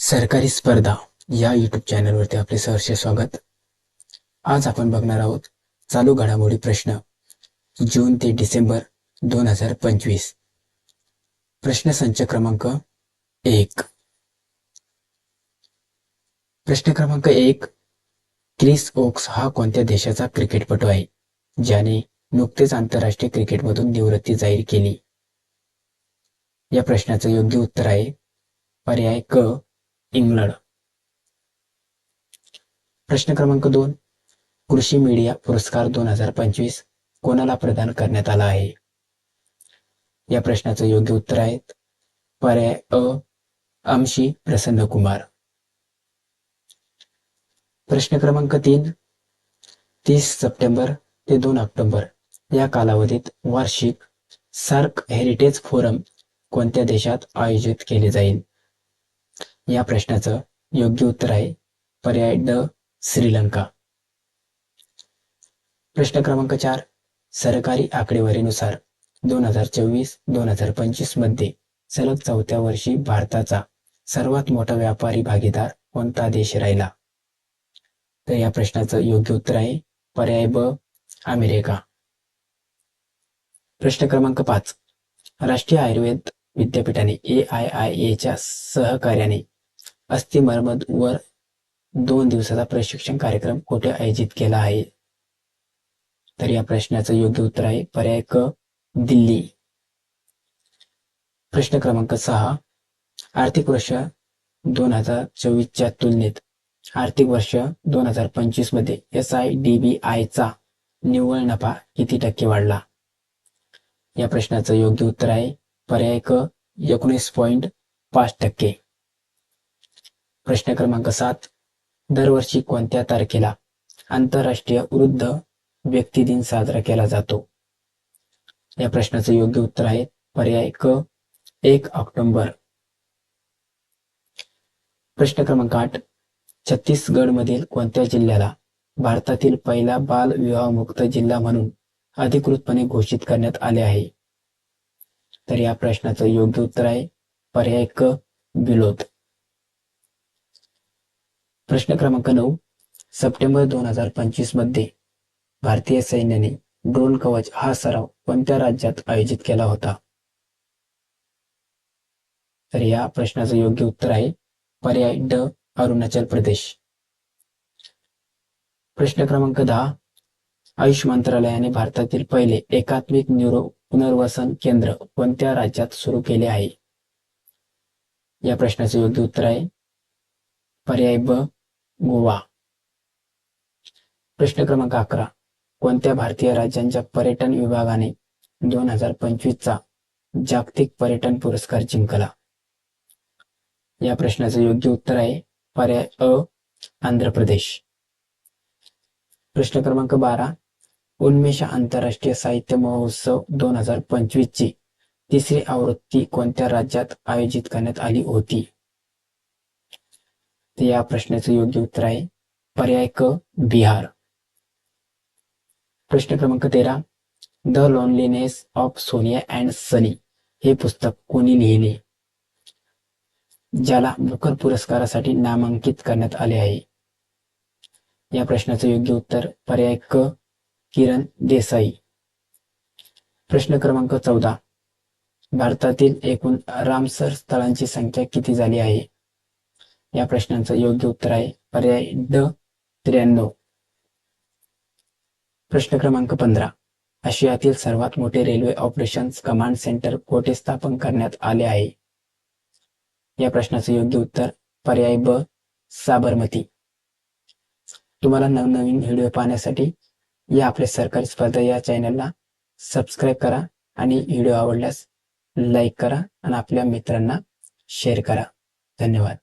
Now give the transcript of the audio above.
सरकारी स्पर्धा या यूट्यूब चॅनलवरती आपले सहर्ष स्वागत. आज आपण बघणार आहोत चालू घडामोडी प्रश्न जून ते डिसेंबर दोन हजार पंचवीस. प्रश्न संच क्रमांक एक. प्रश्न क्रमांक एक क्रिस ओक्स हा कोणत्या देशाचा क्रिकेटपटू आहे? ज्याने नुकतेच आंतरराष्ट्रीय क्रिकेटमधून निवृत्ती जाहीर केली. या प्रश्नाचं योग्य उत्तर आहे पर्याय क इंग्लंड. प्रश्न क्रमांक दोन. कृषी मीडिया पुरस्कार दोन हजार पंचवीस कोणाला प्रदान करण्यात आला आहे? या प्रश्नाचं योग्य उत्तर आहे पर्याय अ. अंशी प्रसन्न कुमार. प्रश्न क्रमांक तीन. तीस सप्टेंबर ते दोन ऑक्टोबर या कालावधीत वार्षिक सार्क हेरिटेज फोरम कोणत्या देशात आयोजित केले जाईल? या प्रश्नाचं योग्य उत्तर आहे. पर्याय ड श्रीलंका. प्रश्न क्रमांक चार सरकारी आकडेवारीनुसार दोन हजार चोवीस दोन हजार पंचवीसमध्ये सलग चौथ्या वर्षी भारताचा सर्वात मोठा व्यापारी भागीदार कोणता देश राहिला? तर या प्रश्नाचं योग्य उत्तर आहे पर्याय ब अमेरिका. प्रश्न क्रमांक पाच राष्ट्रीय आयुर्वेद विद्यापीठाने ए आय आय एच्या सहकार्याने अस्थिमर्मद वर दोन दिवसाचा प्रशिक्षण कार्यक्रम कुठे आयोजित केला आहे? तर या प्रश्नाचं योग्य उत्तर आहे पर्याय क दिल्ली. प्रश्न क्रमांक सहा. आर्थिक वर्ष दोन हजार चोवीसच्या तुलनेत आर्थिक वर्ष दोन हजार पंचवीसमध्ये एस आय डी बी आयचा निव्वळ नफा किती टक्के वाढला? या प्रश्नाचं योग्य उत्तर आहे पर्याय क एकोणीस पॉईंट पाच टक्के. प्रश्न क्रमांक सात. दरवर्षी कोणत्या तारखेला आंतरराष्ट्रीय वृद्ध व्यक्ती दिन साजरा केला जातो? या प्रश्नाचं योग्य उत्तर आहे पर्याय क एक ऑक्टोबर. प्रश्न क्रमांक आठ. छत्तीसगड मधील कोणत्या जिल्ह्याला भारतातील पहिला बाल विवाहमुक्त जिल्हा म्हणून अधिकृतपणे घोषित करण्यात आले आहे? तर या प्रश्नाचं योग्य उत्तर आहे पर्याय क बिलोद. प्रश्न क्रमांक नऊ. सप्टेंबर दोन हजार पंचवीसमध्ये भारतीय सैन्याने ड्रोन कवच हा सराव कोणत्या राज्यात आयोजित केला होता? तर या प्रश्नाचं योग्य उत्तर आहे पर्याय ड अरुणाचल प्रदेश. प्रश्न क्रमांक दहा. आयुष मंत्रालयाने भारतातील पहिले एकात्मिक न्यूरो पुनर्वसन केंद्र कोणत्या राज्यात सुरू केले आहे? या प्रश्नाचे योग्य उत्तर आहे पर्याय ब गोवा. प्रश्न क्रमांक अकरा. कोणत्या भारतीय राज्यांच्या पर्यटन विभागाने दोन हजार पंचवीसचा जागतिक पर्यटन पुरस्कार जिंकला? या प्रश्नाचं योग्य उत्तर आहे पर्याय अ आंध्र प्रदेश. प्रश्न क्रमांक बारा. उन्मेष आंतरराष्ट्रीय साहित्य महोत्सव दोन हजार पंचवीस ची तिसरी आवृत्ती कोणत्या राज्यात आयोजित करण्यात आली होती? तर या प्रश्नाचं योग्य उत्तर आहे पर्याय क बिहार. प्रश्न क्रमांक तेरा the loneliness of Sonia and Sunny. हे पुस्तक कोणी लिहिले? ज्याला बुकर पुरस्कारासाठी नामांकित करण्यात आले आहे. या प्रश्नाचं योग्य उत्तर पर्याय क किरण देसाई. प्रश्न क्रमांक चौदा भारतातील एकूण रामसर स्थळांची संख्या किती झाली आहे? या प्रश्नाचं योग्य उत्तर आहे. पर्याय ड त्र्याण्णव. प्रश्न क्रमांक पंधरा. आशियातील सर्वात मोठे रेल्वे ऑपरेशन्स कमांड सेंटर कोठे स्थापन करण्यात आले आहे? या प्रश्नाचं योग्य उत्तर पर्याय ब साबरमती. तुम्हाला नवनवीन व्हिडिओ पाहण्यासाठी या आपल्या सरकारी स्पर्धा या चॅनलला सबस्क्राईब करा आणि व्हिडिओ आवडल्यास लाईक करा आणि आपल्या मित्रांना शेअर करा. धन्यवाद.